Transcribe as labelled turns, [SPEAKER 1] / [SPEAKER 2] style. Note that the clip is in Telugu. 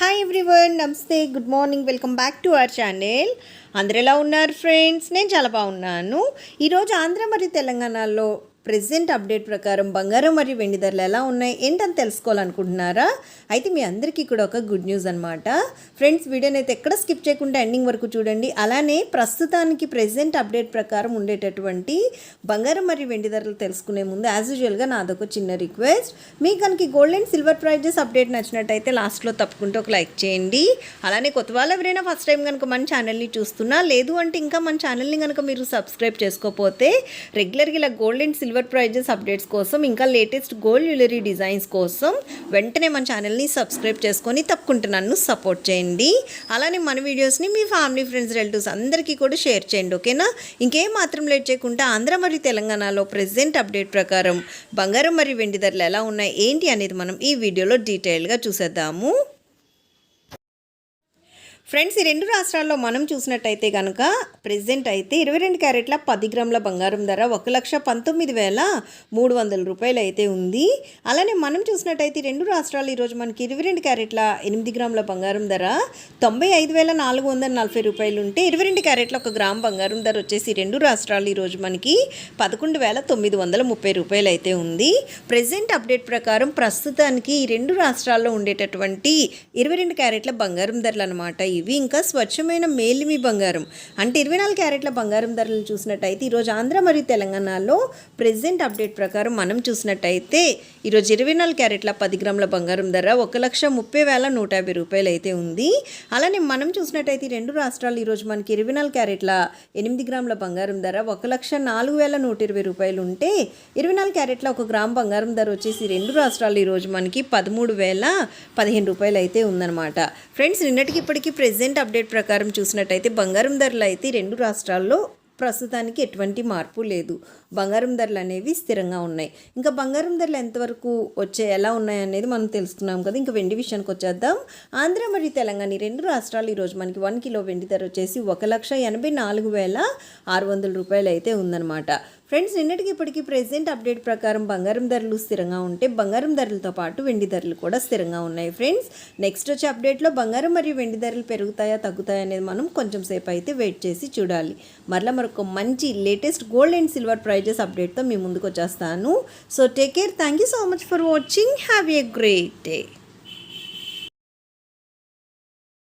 [SPEAKER 1] హాయ్ ఎవ్రీవన్ నమస్తే good morning welcome back to our channel అందరు ఎలా ఉన్నారు ఫ్రెండ్స్ నేను చాలా బాగున్నాను. ఈరోజు ఆంధ్ర మరియు తెలంగాణలో ప్రెసెంట్ అప్డేట్ ప్రకారం బంగారం మరియు వెండి ధరలు ఎలా ఉన్నాయి ఏంటని తెలుసుకోవాలనుకుంటున్నారా? అయితే మీ అందరికీ కూడా ఒక గుడ్ న్యూస్ అనమాట ఫ్రెండ్స్ వీడియోని అయితే ఎక్కడ స్కిప్ చేయకుండా ఎండింగ్ వరకు చూడండి. అలానే ప్రస్తుతానికి ప్రెసెంట్ అప్డేట్ ప్రకారం ఉండేటటువంటి బంగారం మరియు వెండి ధరలు తెలుసుకునే ముందు యాజ్ యూజువల్గా నాదొక చిన్న రిక్వెస్ట్ మీ కనుక gold and silver prices update నచ్చినట్టయితే లాస్ట్లో తప్పకుండా ఒక లైక్ చేయండి. అలానే కొత్త వాళ్ళు ఎవరైనా ఫస్ట్ టైం కనుక మన ఛానల్ని చూస్తున్నా లేదు అంటే ఇంకా మన ఛానల్ని కనుక మీరు సబ్స్క్రైబ్ చేసుకోకపోతే రెగ్యులర్గా ఇలా gold and silver prices updates కోసం ఇంకా లేటెస్ట్ గోల్డ్ జ్యువెలరీ డిజైన్స్ కోసం వెంటనే మన ఛానల్ని సబ్స్క్రైబ్ చేసుకొని తప్పకుండా నన్ను సపోర్ట్ చేయండి. అలానే మన వీడియోస్ని మీ ఫ్యామిలీ ఫ్రెండ్స్ రిలేటివ్స్ అందరికీ కూడా షేర్ చేయండి ఓకేనా? ఇంకేం మాత్రం లేట్ చేయకుండా ఆంధ్ర మరియు తెలంగాణలో ప్రెసెంట్ అప్డేట్ ప్రకారం బంగారం మరియు వెండి ధరలు ఎలా ఉన్నాయి ఏంటి అనేది మనం ఈ వీడియోలో డీటెయిల్గా చూసేద్దాము. ఫ్రెండ్స్ ఈ రెండు రాష్ట్రాల్లో మనం చూసినట్టయితే కనుక ప్రెసెంట్ అయితే ఇరవై రెండు క్యారెట్ల పది గ్రాముల బంగారం ధర ఒక లక్ష పంతొమ్మిది వేల మూడు వందల రూపాయలు అయితే ఉంది. అలానే మనం చూసినట్టయితే రెండు రాష్ట్రాలు ఈరోజు మనకి ఇరవై రెండు క్యారెట్ల ఎనిమిది గ్రాముల బంగారం ధర తొంభై ఐదు వేల నాలుగు వందల నలభై రూపాయలు ఉంటే ఇరవై రెండు క్యారెట్ల ఒక గ్రామ్ బంగారం ధర వచ్చేసి రెండు రాష్ట్రాలు ఈరోజు మనకి పదకొండు వేల తొమ్మిది వందల ముప్పై రూపాయలు అయితే ఉంది. ప్రెసెంట్ అప్డేట్ ప్రకారం ప్రస్తుతానికి ఈ రెండు రాష్ట్రాల్లో ఉండేటటువంటి ఇరవై రెండు క్యారెట్ల బంగారం ధరలు అనమాట ఇవి ఇంకా స్వచ్ఛమైన మేలిమి బంగారం. అంటే ఇరవై నాలుగు క్యారెట్ల బంగారం ధరలు చూసినట్టయితే ఈరోజు ఆంధ్ర మరియు తెలంగాణలో ప్రెసెంట్ అప్డేట్ ప్రకారం మనం చూసినట్టయితే ఈరోజు ఇరవై నాలుగు క్యారెట్ల పది గ్రాముల బంగారం ధర ఒక లక్ష ముప్పై వేల నూట యాభై రూపాయలు అయితే ఉంది. అలానే మనం చూసినట్టయితే రెండు రాష్ట్రాలు ఈరోజు మనకి ఇరవై నాలుగు క్యారెట్ల ఎనిమిది గ్రాముల బంగారం ధర ఒక లక్ష నాలుగు వేల నూట ఇరవై రూపాయలు ఉంటే ఇరవై నాలుగు క్యారెట్ల ఒక గ్రామ్ బంగారం ధర వచ్చేసి రెండు రాష్ట్రాలు ఈరోజు మనకి పదమూడు వేల పదిహేను రూపాయలు అయితే ఉందన్నమాట. ఫ్రెండ్స్ నిన్నటికి ఇప్పటికీ ప్రెజెంట్ అప్డేట్ ప్రకారం చూసినట్టయితే బంగారం ధరలు అయితే రెండు రాష్ట్రాల్లో ప్రస్తుతానికి ఎటువంటి మార్పు లేదు. బంగారం ధరలు అనేవి స్థిరంగా ఉన్నాయి. ఇంకా బంగారం ధరలు ఎంతవరకు వచ్చే ఎలా ఉన్నాయి అనేది మనం తెలుసుకున్నాం కదా. ఇంకా వెండి విషయానికి వచ్చేద్దాం. ఆంధ్ర మరియు తెలంగాణ రెండు రాష్ట్రాలు ఈరోజు మనకి వన్ కిలో వెండి ధర వచ్చేసి ఒక లక్ష ఎనభై నాలుగు వేల ఆరు వందల రూపాయలు అయితే ఉందన్నమాట. ఫ్రెండ్స్ నిన్నటికి ఇప్పటికీ ప్రెసెంట్ అప్డేట్ ప్రకారం బంగారం ధరలు స్థిరంగా ఉంటే బంగారం ధరలతో పాటు వెండి ధరలు కూడా స్థిరంగా ఉన్నాయి ఫ్రెండ్స్. నెక్స్ట్ వచ్చే అప్డేట్లో బంగారం మరియు వెండి ధరలు పెరుగుతాయా తగ్గుతాయా అనేది మనం కొంచెం సేపు అయితే వెయిట్ చేసి చూడాలి. మరలా మరొక మంచి latest gold and silver prices అప్డేట్తో మీ ముందుకు వచ్చేస్తాను. So take care thank you so much for watching have a great day